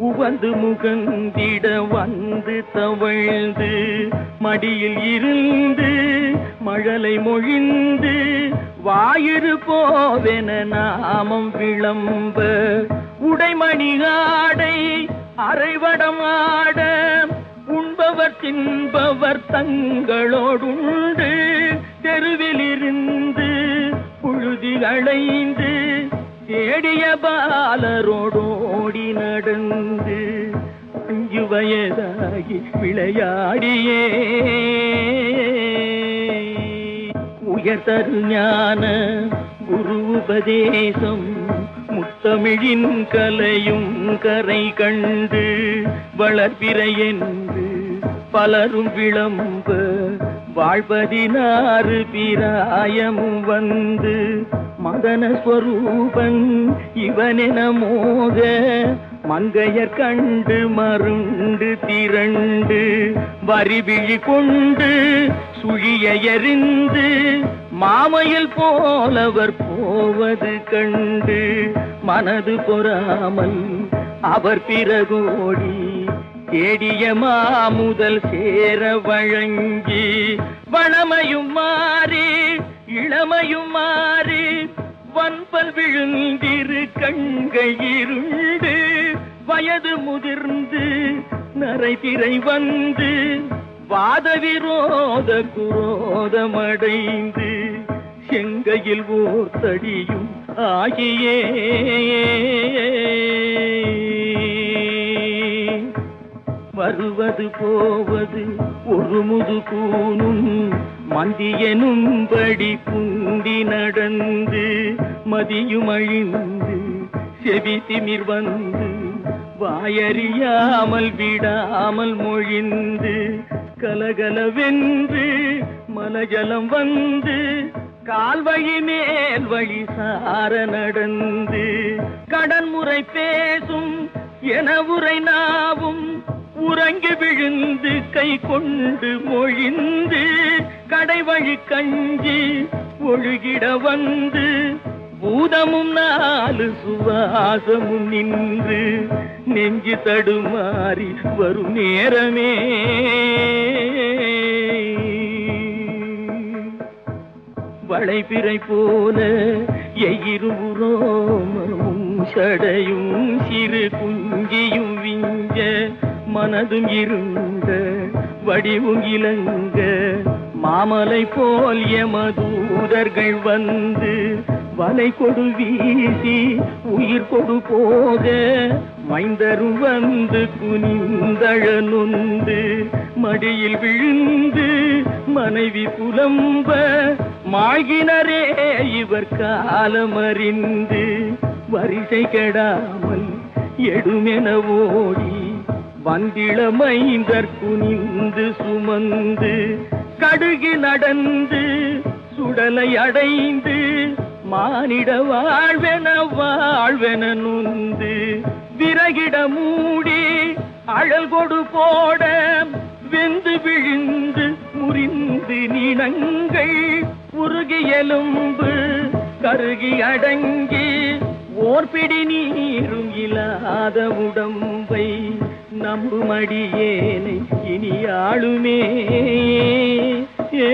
உவந்து முகந்திட வந்து தவழ்ந்து மடியில் இருந்து மழலை மொழிந்து வாயிறு போவென நாமம் விளம்ப உடைமணி ஆடை அரைவடம் ஆட உண்பவர் தின்பவர் தங்களோடுண்டு தெருவில் இருந்து புழுதி அடைந்து தேடிய பாலரோடோடி நடந்து அஞ்சு வயதாகி விளையாடியே. உயர்தரு ஞான குரு உபதேசம் முத்தமிழின் கலையும் கரை கண்டு வளர்பிறை என்று பலரும் விளம்ப வாழ்பதினாறு பிராயமும் வந்து மதன ஸ்வரூபன் இவனென மோக மங்கையர் கண்டு மருண்டு திரண்டு வரிவிழி கொண்டு சுழிய எறிந்து மாமையில் போலவர் போவது கண்டு மனது பொறாமல் அவர் பிறகோடி கேடிய மாமுதல் சேர வழங்கி வளமையும் மாறி இளமையும் மாறி வன்பல் விழுந்திரு கண்கள் இருண்டு வயது முதிர்ந்து நரைதிரை வந்து வாத விரோத குரோதமடைந்து செங்கையில் ஓர் தடியும் ஆகியே. வருவது போவது ஒரு முது கூனும் மந்தியனும்படி குந்தி நடந்து மதியும் அழிந்து செவி திமிர் வந்து வாயறியாமல் விடாமல் மொழிந்து கலகலவென்று மலஜலம் வந்து கால்வழி மேல் வழி சார நடந்து கடன் முறை பேசும் என உரை நாவும் உறங்கி விழுந்து கை கொண்டு மொழிந்து கடைவழி கஞ்சி ஒழுகிட வந்து பூதமும் நாலு சுவாசமும் நின்று நெஞ்சு தடுமாறி வரும் நேரமே. வளைபிறை போல எயிருபுரோமமும் சடையும் சிறு குஞ்சியும் விஞ்ச மனதும் இருந்த வடிவும் இலங்க மாமலை போல் எமதூதர்கள் வந்து வலை கொடு வீசி உயிர் கொடு போக. மைந்தரும் வந்து குனிந்தழ நொந்து மடியில் விழுந்து மனைவி புலம்ப. மாகினரே இவர் காலமறிந்து வரிசை கெடாமல் எடுமென ஓடி வந்திள மைந்தர் குனிந்து சுமந்து கடுகு நடந்து சுடலை அடைந்து மானிட வாழ்வென வாழ்வென நுந்து விறகிட மூடி அழல் கொடு போட வெந்து விழுந்து முறிந்து நினங்கள் உருகி எலும்பு கருகி அடங்கி ஓர்பிடி நீரும் இல்லாத உடம்பை நம்புமடியேனை இனி ஆளுமே ஏ